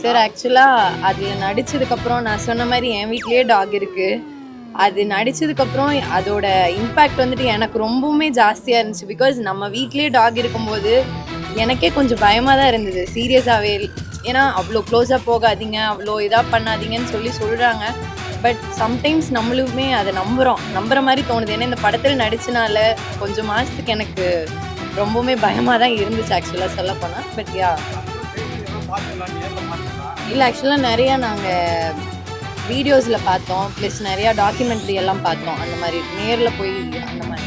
Sir ஆக்சுவலாக அதில் நடித்ததுக்கப்புறம் நான் சொன்ன மாதிரி என் வீட்லேயே டாக் இருக்குது அது நடித்ததுக்கப்புறம் அதோட இம்பேக்ட் வந்துட்டு எனக்கு ரொம்பவுமே ஜாஸ்தியாக இருந்துச்சு. பிகாஸ் நம்ம வீட்லேயே டாக் இருக்கும்போது எனக்கே கொஞ்சம் பயமாக தான் இருந்தது. சீரியஸாகவே ஏன்னா அவ்வளோ க்ளோஸாக போகாதீங்க அவ்வளோ இதாக பண்ணாதீங்கன்னு சொல்லி சொல்கிறாங்க பட் சம்டைம்ஸ் நம்மளுமே அதை நம்புகிறோம் நம்புகிற மாதிரி தோணுது. ஏன்னா இந்த படத்தில் நடிச்சனால கொஞ்சம் மாதத்துக்கு எனக்கு ரொம்பவுமே பயமாக தான் இருந்துச்சு ஆக்சுவலாக சொல்ல போனால் பட் யா இல்லை ஆக்சுவலாக நிறையா நாங்கள் வீடியோஸில் பார்த்தோம். ப்ளஸ் நிறையா டாக்குமெண்ட்ரி எல்லாம் பார்த்தோம். அந்த மாதிரி நேரில் போய் அந்த மாதிரி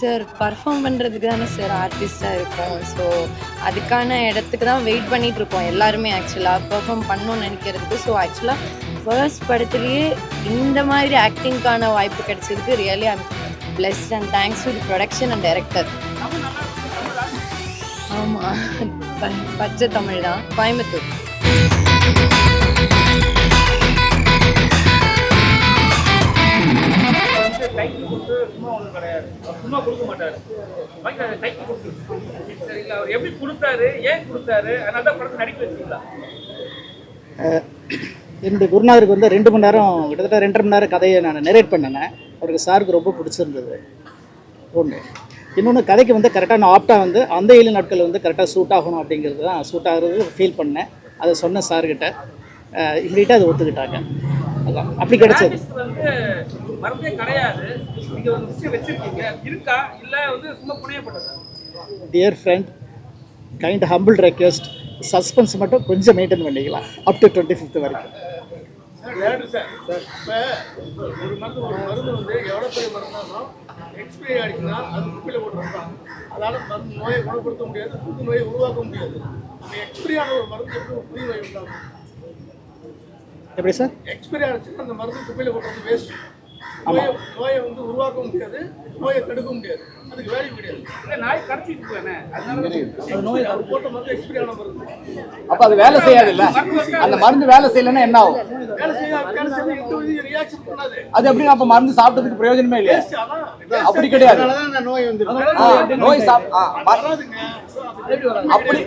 சார் பர்ஃபார்ம் பண்ணுறதுக்கு தானே சார் ஆர்டிஸ்டாக இருக்கும். ஸோ அதுக்கான இடத்துக்கு தான் வெயிட் பண்ணிகிட்ருக்கோம் இருக்கோம் எல்லாருமே ஆக்சுவலாக பெர்ஃபார்ம் பண்ணணும்னு நினைக்கிறதுக்கு. ஸோ ஆக்சுவலாக ஃபர்ஸ்ட் படத்துலேயே இந்த மாதிரி ஆக்டிங்க்கான வாய்ப்பு கிடச்சிருக்கு really I'm blessed and thanks to production and director ஆமாம் பச்சை தமிழ் தான். கோயம்புத்தூர். வந்து டைட்டில் கொடுத்து சும்மா ஒன்றும் கிடையாது சும்மா கொடுக்க மாட்டார் வாங்கி டைட்டில் கொடுத்து சரிங்களா அவர் எப்படி கொடுத்தாரு ஏன் கொடுத்தாரு அதனால தான் படத்தை நடிக்க வச்சிங்களா என்னுடைய குருநாதருக்கு வந்து ரெண்டு மணி நேரம் கிட்டத்தட்ட ரெண்டரை மணி நேரம் கதையை நான் நெரேட் பண்ணினேன் அவருக்கு சாருக்கு ரொம்ப பிடிச்சிருந்தது. ஒன்று இன்னொன்று கதைக்கு வந்து கரெக்டாக நான் ஆப்டாக வந்து அந்த ஏழு நாட்கள் வந்து கரெக்டாக சூட் ஆகணும் அப்படிங்கிறது தான் சூட் ஆகுறது ஃபீல் பண்ணேன். அதை சொன்னேன் சார்கிட்ட இம்மிடியாக அதை ஒத்துக்கிட்டாங்க. அதான். அப்படி கிடைச்சது. ஆர்டிஸ்ட் வந்து மருந்தே கிடையாது. நீங்க ஒரு விஷயம் வச்சிருக்கீங்க. இருக்கா? இல்ல வந்து சும்மா புனையப்பட்டதா? Dear friend kind humble request suspense மட்டும் கொஞ்சம் மெயின்டைன் பண்ணிக்கலாம். அப் டு டுவெண்ட்டி ஃபிஃப்த் வரைக்கும் சார் சார் இப்போ ஒரு மருந்து ஒரு மருந்து வந்து எவ்வளோ பெரிய மருந்தாலும் எக்ஸ்பைரி ஆகிடுச்சுன்னா அது குப்பையில் போட்டுருக்கான் அதால் மருந்து நோயை குணப்படுத்த முடியாது புது நோயை உருவாக்க முடியாது. எக்ஸ்பைரி ஆன ஒரு மருந்து எப்படி ஒரு புதிய நோய் உண்டாகும்? எப்படி சார்? எக்ஸ்பைரி ஆனிச்சுன்னா அந்த மருந்து குப்பையில் போட்டுறது வேஸ்ட் நோயை நோயை வந்து உருவாக்க முடியாது நோயை தடுக்க முடியாது. அதுக்கு வேல்யூ கிடையாது. இல்லை நாய் கடைச்சிட்டு அது போட்ட மருந்து எக்ஸ்பைரி ஆன மருந்து அப்ப அது வேலை செய்யாது இல்ல அந்த மருந்து வேலை செய்யலைன்னா என்ன ஆகும்? வேலை ரியாக்ஷன் பண்ணாது. அது எப்படிங்க அப்ப மருந்து சாப்பிட்டதுக்கு பிரயோஜனமே இல்லையா? அப்படி கிடையாது. நோய் வந்து நோய் சாப் ஆ, ம- அப்படி.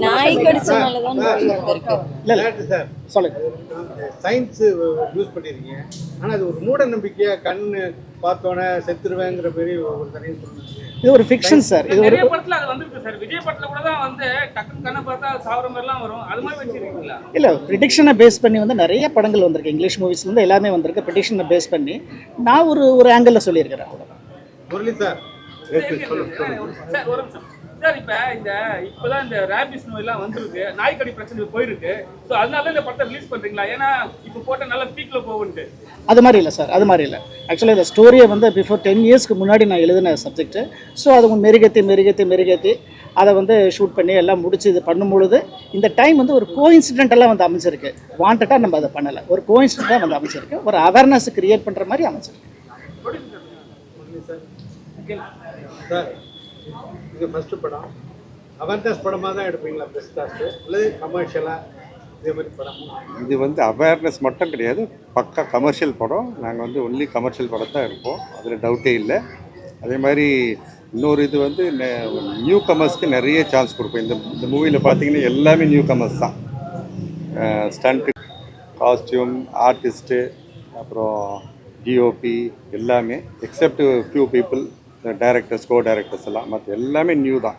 நாய் கடிச்சனால சொல்லுங்க. சயின்ஸ் யூஸ் பண்ணிருக்கீங்க. ஆனா அது ஒரு மூட நம்பிக்கையா கண்ணு பார்த்தோன்னே செத்துருவேங்கிற பெரிய ஒரு தனியாக சொல்லுங்க இது ஒரு ஃபிக்ஷன் சார் இது ஒரு நிறைய படத்துல அது வந்திருக்கு சார் விஜய் படத்துல கூட தான் வந்து டக்குனு கண்ணை பார்த்தா சாவர மாதிரிலாம் வரும். அது மாதிரி வச்சிருக்கீங்களா? இல்லை ப்ரிடிக்ஷனை பேஸ் பண்ணி வந்து நிறைய படங்கள் வந்திருக்கு. இங்கிலீஷ் மூவிஸ் வந்து எல்லாமே வந்திருக்கு. ப்ரிடிக்ஷனை பேஸ் பண்ணி நான் ஒரு ஒரு ஆங்கிளில் சொல்லியிருக்கிறேன். அவ்வளவுதான். முரளி சார். சார் ஒரு நிமிஷம். சார் இப்ப இந்த இப்பதான் இந்த ரேபிஸ் நோயெல்லாம் வந்திருக்கு. நாய்க்கடி பிரச்சனை போயிருக்கு. ஸோ அதனால இந்த படத்தை ரிலீஸ் பண்றீங்களா? ஏன்னா இப்போ போட்ட நல்ல பீக்ல போகுன்ட்டு. அது மாதிரி இல்லை சார். அது மாதிரி இல்லை. ஆக்சுவலாக இந்த ஸ்டோரியை வந்து பிஃபோர் டென் இயர்ஸ்க்கு முன்னாடி நான் எழுதின சப்ஜெக்ட்டு ஸோ அதை மெருகேற்றி மெருகேற்றி மெருகேற்றி அதை வந்து ஷூட் பண்ணி எல்லாம் முடிச்சு இது பண்ணும் பொழுது இந்த டைம் வந்து ஒரு கோஇன்சிடென்டெல்லாம் வந்து அமைச்சிருக்கு வாண்டடாக நம்ம அதை பண்ணலை. ஒரு கோஇன்சிடென்ட்டாக வந்து அமைச்சிருக்கு ஒரு அவேர்னஸ் கிரியேட் பண்ணுற மாதிரி அமைச்சிருக்கு சார். இது ஃபஸ்ட்டு படம். அவேர்னஸ் படமாக தான் எடுப்பீங்களா பெஸ்ட் காஸ்ட்டு அல்லது கமர்ஷியலாக இதே மாதிரி படம். இது வந்து அவேர்னஸ் மட்டும் கிடையாது. பக்கா கமர்ஷியல் படம். நாங்கள் வந்து ஒன்லி கமர்ஷியல் படம் தான் இருப்போம் அதில் டவுட்டே இல்லை. அதே மாதிரி இன்னொரு இது வந்து நியூ கமர்ஸ்க்கு நிறைய சான்ஸ் கொடுப்போம். இந்த இந்த மூவியில் பார்த்தீங்கன்னா எல்லாமே நியூ கமர்ஸ் தான் ஸ்டண்ட்டு காஸ்டியூம் ஆர்டிஸ்ட்டு அப்புறம் டிஓபி எல்லாமே except few people directors co directors எல்லாம் மற்ற எல்லாமே நியூ தான்.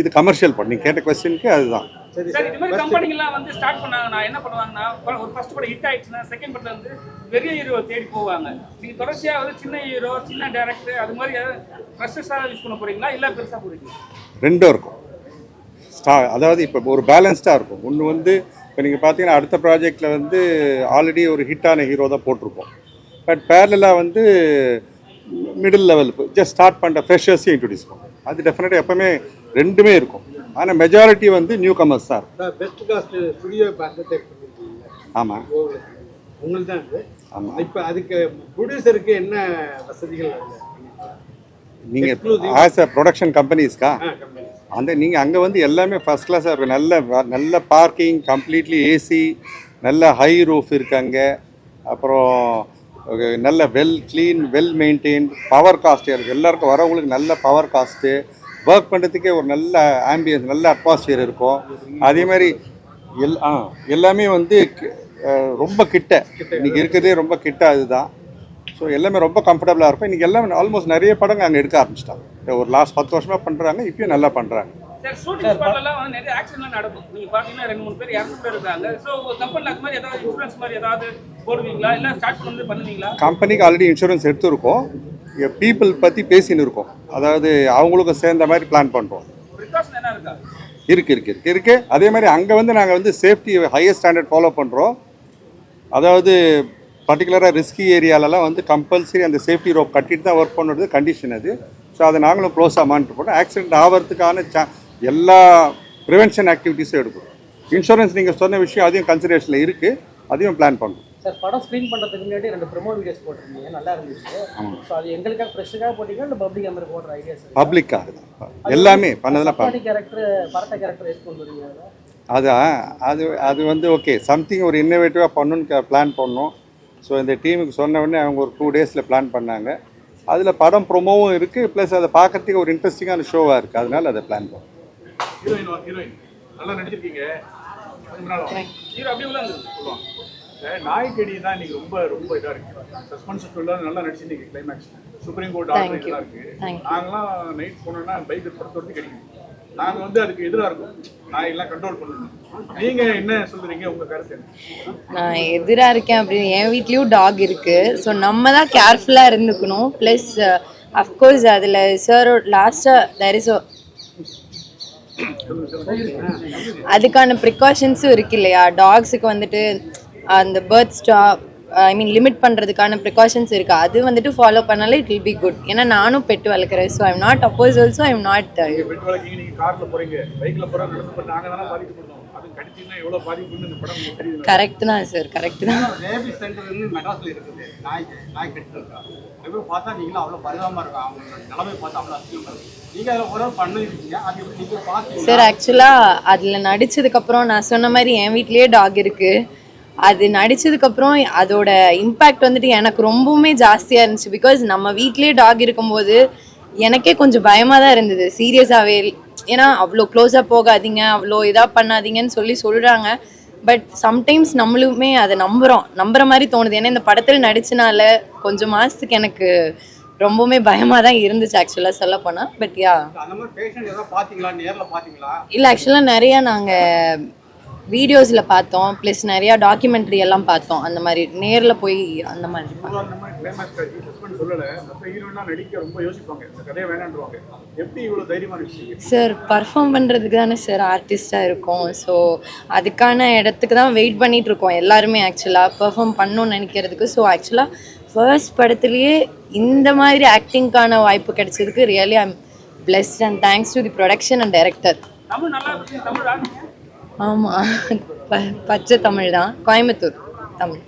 இது கமர்ஷியல் படம் நீங்கள் கேட்ட கொஸ்டினுக்கு அதுதான். சரி சார் சார் இது மாதிரி கம்பெனிலாம் வந்து ஸ்டார்ட் பண்ணாங்கன்னா என்ன பண்ணுவாங்கன்னா ஒரு ஃபர்ஸ்ட் படம் ஹிட் ஆயிடுச்சுன்னா செகண்ட் படத்துல வந்து பெரிய ஹீரோ தேடி போவாங்க. நீங்க தொடர்ச்சியா வந்து சின்ன ஹீரோ சின்ன டேரக்டர் அது மாதிரி ஃப்ரெஷர்ஸாக யூஸ் பண்ண போறீங்களா இல்ல பெருசா போறீங்களா? ரெண்டும் இருக்கும். ஸ்டா அதாவது இப்போ ஒரு பேலன்ஸ்டாக இருக்கும். ஒன்று வந்து இப்போ நீங்கள் பார்த்தீங்கன்னா அடுத்த ப்ராஜெக்டில் வந்து ஆல்ரெடி ஒரு ஹிட்டான ஹீரோ தான் போட்டிருப்போம். பட் பேரலாக வந்து மிடில் லெவல் ஜஸ்ட் ஸ்டார்ட் பண்ணுற ஃப்ரெஷர்ஸையும் இன்ட்ரடியூஸ் பண்ணும் அது டெஃபினட்டாக எப்போவுமே ரெண்டுமே இருக்கும். ஆனால் மெஜாரிட்டி வந்து நியூ கமர்ஸ் தான் இருக்கும். சார் ஆமாம் உங்களுக்கு தான் ஆமாம் இப்போ அதுக்கு ப்ரொடியூசருக்கு என்ன வசதிகள்? நீங்கள் ஆஸ் அ ப்ரொடக்ஷன் கம்பெனிஸ்க்கா அந்த நீங்கள் அங்கே வந்து எல்லாமே ஃபஸ்ட் கிளாஸாக இருக்கும். நல்ல நல்ல பார்க்கிங் கம்ப்ளீட்லி ஏசி நல்ல ஹை ரூஃப் இருக்கு அங்கே. அப்புறம் நல்ல well clean well maintain power cost எல்லாருக்கும் வரவங்களுக்கு நல்ல பவர் காஸ்ட்டு ஒர்க் பண்ணுறதுக்கே ஒரு நல்ல ஆம்பியன்ஸ் நல்ல அட்மாஸ்ஃபியர் இருக்கும். அதே மாதிரி எல் ஆ எல்லாமே வந்து ரொம்ப கிட்ட. இன்றைக்கி இருக்கிறதே ரொம்ப கிட்ட அதுதான். ஸோ எல்லாமே ரொம்ப கம்ஃபர்டபுளாக இருக்கும். இன்றைக்கி எல்லாமே ஆல்மோஸ்ட் நிறைய படங்கள் அங்கே எடுக்க ஆரம்பிச்சிட்டாங்க. ஒரு லாஸ்ட் பத்து வருஷமாக பண்ணுறாங்க இப்பயும் நல்லா பண்ணுறாங்க சார் ஷூட்டிங் ஸ்பாட்லலாம் வந்து நிறைய ஆக்ஷன்லாம் நடக்கும். நீங்க பாத்தீங்கன்னா ரெண்டு மூணு பேர் இறந்து பேர் இருக்காங்க ஸோ கம்பெனியில் அது மாதிரி ஏதாவது இன்சூரன்ஸ் மாதிரி ஏதாவது போடுவீங்களா? இல்லை ஸ்டார்ட் பண்ணி பண்ணுவீங்களா? கம்பெனிக்கு ஆல்ரெடி இன்சூரன்ஸ் எடுத்திருக்கோம். பீப்புள் பற்றி பேசின்னு இருக்கோம். அதாவது அவங்களுக்கும் சேர்ந்த மாதிரி பிளான் பண்ணுறோம் இருக்கா? இருக்கு இருக்கு இருக்கு அதே மாதிரி அங்கே வந்து நாங்கள் வந்து சேஃப்டி ஹையர் ஸ்டாண்டர்ட் ஃபாலோ பண்ணுறோம் அதாவது பர்டிகுலராக ரிஸ்கி ஏரியாலலாம் வந்து கம்பல்சரி அந்த சேஃப்டி ரோப் கட்டிட்டு தான் ஒர்க் பண்ணுறது கண்டிஷன் அது. ஸோ அதை நாங்களும் க்ளோஸாக மானிட்டர் பண்ணுறோம் ஆக்சிடென்ட் ஆகிறதுக்கான சா எல்லா ப்ரிவென்ஷன் ஆக்டிவிட்டீஸும் எடுக்கிறோம் இன்சூரன்ஸ் நீங்கள் சொன்ன விஷயம் அதையும் கன்சிடரேஷனில் இருக்குது அதையும் பிளான் பண்ணுறோம் சார் படம் ஸ்க்ரீன் பண்ணுறதுக்கு முன்னாடி ரெண்டு ப்ரொமோ வீடியோஸ் போட்டிருந்தீங்க. நல்லா இருந்துச்சு. ஸோ அது எங்களுக்காக ஃப்ரெஷ்ஷாக போட்டீங்க இல்லை பப்ளிக் மாதிரி போடுற ஐடியாஸ் பப்ளிக்காக தான். எல்லாமே பண்ணதெல்லாம் பண்ண கேரக்டர் பரட்ட கேரக்டர் எடுத்து அதான் அது அது வந்து ஓகே சம்திங் ஒரு இன்னோவேட்டிவாக பண்ணணுன்னு பிளான் பண்ணோம். ஸோ இந்த டீமுக்கு சொன்ன உடனே அவங்க ஒரு டூ டேஸில் பிளான் பண்ணாங்க. அதில் படம் ப்ரொமோவும் இருக்குது ப்ளஸ் அதை பார்க்கறதுக்கு ஒரு இன்ட்ரெஸ்டிங்கான ஷோவாக இருக்குது அதனால அதை பிளான் பண்ணோம். Heroine heroine. நல்லா நடிச்சிருக்கீங்க. ஹீரோ அப்படி உள்ள சொல்லுவாங்க நாய்க்கடி தான் இன்னைக்கு ரொம்ப ரொம்ப இதாக இருக்கு. சஸ்பென்ஸ் த்ரில்லர் நல்லா நடிச்சிருந்தீங்க கிளைமேக்ஸ் சுப்ரீம் கோர்ட் ஆர்டர். இதெல்லாம் இருக்கு. நாங்களாம் நைட் போனோம்னா பைக் படத்தோடு கிடைக்கும். நாங்க வந்து அதுக்கு எதிராக இருக்கும். நாயெல்லாம் கண்ட்ரோல் பண்ணணும். நீங்க என்ன சொல்றீங்க? உங்க கருத்து நான் எதிராக இருக்கேன் அப்படின்னு என் வீட்லேயும் டாக் இருக்குது ஸோ நம்ம தான் கேர்ஃபுல்லாக இருந்துக்கணும். ப்ளஸ் அஃப்கோர்ஸ் அதில் சார் லாஸ்ட்டாக தேர் இஸ் அதுக்கான ப்ரிகாஷன்ஸும் இருக்கு இல்லையா? டாக்ஸுக்கு வந்துட்டு அந்த birth stop I mean limit பண்ணுறதுக்கான ப்ரிகாஷன்ஸ் இருக்குது அது வந்துட்டு ஃபாலோ பண்ணாலே இட் வில் பி குட் ஏன்னா நானும் பெட் வளர்க்குறேன். So I'm not oppose also I'm not correct தான் சார் கரெக்ட் தான் போய் பார்த்தா நீங்களும் அவ்வளோ பரிதாபமாக இருக்கும். அவங்களோட நிலைமை பார்த்து அவ்வளோ அசிங்கமாக இருக்கும். சார் ஆக்சுவலாக அதில் நடிச்சதுக்கப்புறம் நான் சொன்ன மாதிரி என் வீட்லேயே டாக் இருக்குது அது நடித்ததுக்கப்புறம் அதோட இம்பேக்ட் வந்துட்டு எனக்கு ரொம்பவுமே ஜாஸ்தியாக இருந்துச்சு. பிகாஸ் நம்ம வீட்லேயே டாக் இருக்கும்போது எனக்கே கொஞ்சம் பயமாக தான் இருந்தது. சீரியஸாகவே ஏன்னா அவ்வளோ க்ளோஸாக போகாதீங்க அவ்வளோ இதாக பண்ணாதீங்கன்னு சொல்லி சொல்கிறாங்க பட் சம்டைம்ஸ் நம்மளுமே அதை நம்புகிறோம் நம்புற மாதிரி தோணுது. ஏன்னா இந்த படத்தில் நடிச்சனால கொஞ்சம் மாதத்துக்கு எனக்கு ரொம்பவுமே பயமாக தான் இருந்துச்சு ஆக்சுவலாக சொல்ல போனால் பட் யா இல்லை ஆக்சுவலாக நிறையா நாங்கள் வீடியோஸில் பார்த்தோம். ப்ளஸ் நிறையா டாக்குமெண்ட்ரி எல்லாம் பார்த்தோம். அந்த மாதிரி நேரில் போய் அந்த மாதிரி சார் பர்ஃபார்ம் பண்ணுறதுக்கு தானே சார் ஆர்டிஸ்டாக இருக்கோம். ஸோ அதுக்கான இடத்துக்கு தான் வெயிட் பண்ணிட்டு இருக்கோம் எல்லாருமே ஆக்சுவலாக பெர்ஃபார்ம் பண்ணணும்னு நினைக்கிறதுக்கு. ஸோ ஆக்சுவலாக ஃபர்ஸ்ட் படத்துலேயே இந்த மாதிரி ஆக்டிங்க்கான வாய்ப்பு கிடைச்சதுக்கு really I'm blessed and thanks to the production and director ஆமாம் பச்சை தமிழ் தான். கோயம்புத்தூர் தமிழ்.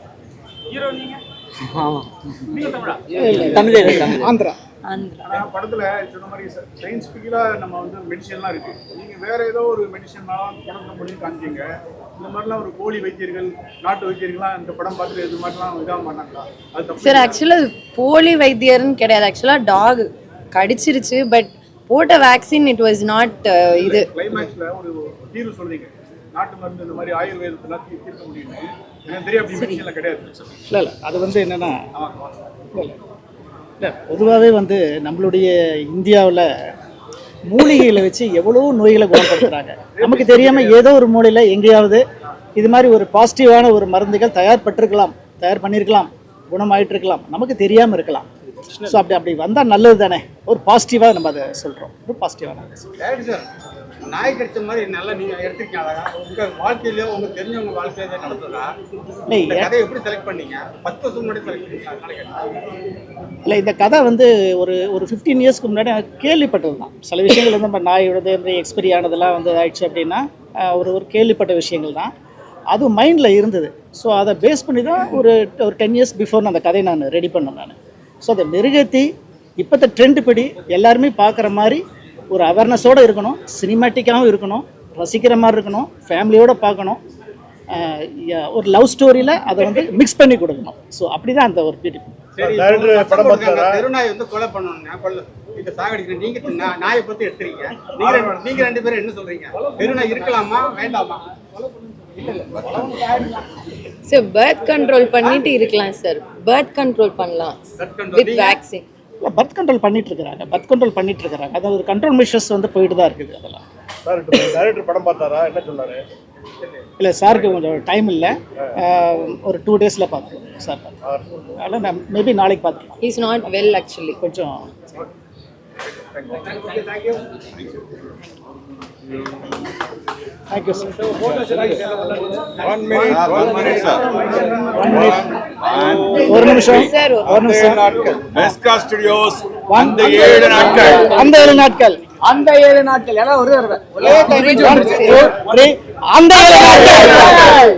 ஹீரோ நீங்க நீங்க தமிழா. ஆந்திரா. ஆந்திரா. ஆனா படத்துல சொன்ன மாதிரி சயின்டிஃபிக்கலா நம்ம வந்து மெடிசன்லாம் இருக்கு. நீங்க வேற ஏதோ ஒரு மெடிசன்லாம் படத்துல முடிவு காமிச்சீங்க. இந்த மாதிரிலாம் ஒரு கோழி வைத்தியர்கள் நாட்டு வைத்தியர்கள்லாம் இந்த படம் பார்த்துட்டு இது மாதிரிலாம் இதாக பண்ணாங்களா? அது தப்பு சார் ஆக்சுவலாக போலி வைத்தியர்னு கிடையாது. ஆக்சுவலாக டாக் கடிச்சிருச்சு பட் போட்ட வேக்சின் இட் வாஸ் நாட் இது. கிளைமேக்ஸ்ல ஒரு தீர்வு சொல்றீங்க. நாட்டு மருந்து இந்த மாதிரி ஆயுர்வேதத்தெல்லாம் தீ- தீர்க்க முடியும்னு எனக்கு தெரியும் அப்படி மெடிசன்ல கிடையாது. இல்லை இல்லை. அது வந்து என்னென்னா இல்லை பொதுவாகவே வந்து நம்மளுடைய இந்தியாவில் மூலிகைகளை வச்சு எவ்வளோ நோய்களை குணப்படுத்துகிறாங்க நமக்கு தெரியாமல் ஏதோ ஒரு மூலையில் எங்கேயாவது இது மாதிரி ஒரு பாசிட்டிவான ஒரு மருந்துகள் தயார்பட்டிருக்கலாம் தயார் பண்ணியிருக்கலாம் குணமாயிட்டு இருக்கலாம் நமக்கு தெரியாமல் இருக்கலாம். ஸோ அப்படி அப்படி வந்தால் நல்லது தானே ஒரு பாசிட்டிவாக நம்ம அதை சொல்கிறோம் ஒரு சார் நாய் கடிச்ச மாதிரி நல்லா நீங்கள் எடுத்துருக்கீங்களா உங்கள் வாழ்க்கையிலேயே உங்களுக்கு தெரிஞ்சவங்க வாழ்க்கையிலே நடந்ததா? இந்த கதையை எப்படி செலக்ட் பண்ணீங்க? பத்து வருஷம் முன்னாடி செலக்ட் பண்ணீங்க. இல்லை இந்த கதை வந்து ஒரு ஒரு ஃபிஃப்டீன் இயர்ஸ்க்கு முன்னாடி கேள்விப்பட்டது தான். சில விஷயங்கள் வந்து நம்ம நாயோடது இந்த எக்ஸ்பெரி ஆனதெல்லாம் வந்து ஆயிடுச்சு அப்படின்னா ஒரு ஒரு கேள்விப்பட்ட விஷயங்கள் தான். அது மைண்டில் இருந்தது. ஸோ அதை பேஸ் பண்ணி தான் ஒரு ஒரு டென் இயர்ஸ் பிஃபோர் நான் அந்த கதையை நான் ரெடி பண்ணேன் நான். ஸோ அதை மெருகேற்றி இப்போத்த ட்ரெண்ட் படி எல்லாருமே பார்க்குற மாதிரி ஒரு அவேர்னஸோடு இருக்கணும் சினிமேட்டிக்காகவும் இருக்கணும் ரசிக்கிற மாதிரி இருக்கணும் ஃபேமிலியோடு பார்க்கணும். ஒரு லவ் ஸ்டோரியில் அதை வந்து மிக்ஸ் பண்ணி கொடுக்கணும். ஸோ அப்படி தான் அந்த ஒரு பியூட்டி? தெருநாய் வந்து கொலை பண்ணணும் கொலை இந்த சாகடிக்கிறேன். நீங்க நாயை பத்தி எடுத்துறீங்க. நீங்க ரெண்டு- நீங்க ரெண்டு பேரும் என்ன சொல்றீங்க? தெருநாய் இருக்கலாமா வேண்டாமா? சார் பர்த் கண்ட்ரோல் பண்ணிட்டு இருக்கலாம் சார் பர்த் கண்ட்ரோல் பண்ணலாம். வித் வேக்சின் பர்த் கண்ட்ரோல் பண்ணிட்டு இருக்கிறாங்க. பர்த் கண்ட்ரோல் பண்ணிட்டு இருக்கிறாங்க. அதாவது ஒரு கண்ட்ரோல் மெஷர்ஸ் வந்து போயிட்டு தான் இருக்குது அதெல்லாம். டைரக்டர் படம் பார்த்தாரா? என்ன சொன்னாரு? இல்லை சாருக்கு கொஞ்சம் டைம் இல்லை. ஒரு டூ டேஸில் பார்த்துருவோம் சார் அதனால் நான் மேபி நாளைக்கு பார்த்துக்கலாம். இஸ் நாட் வெல் ஆக்சுவலி கொஞ்சம் தேங்க்யூ சார் ஒரு நிமிஷம் சார் ஒரு நிமிஷம் ஸ்டுடியோஸ் அந்த ஏழு நாட்கள். அந்த ஏழு நாட்கள். அந்த ஏழு நாட்கள். எல்லாம் ஒரே. அந்த ஏழு நாட்கள்.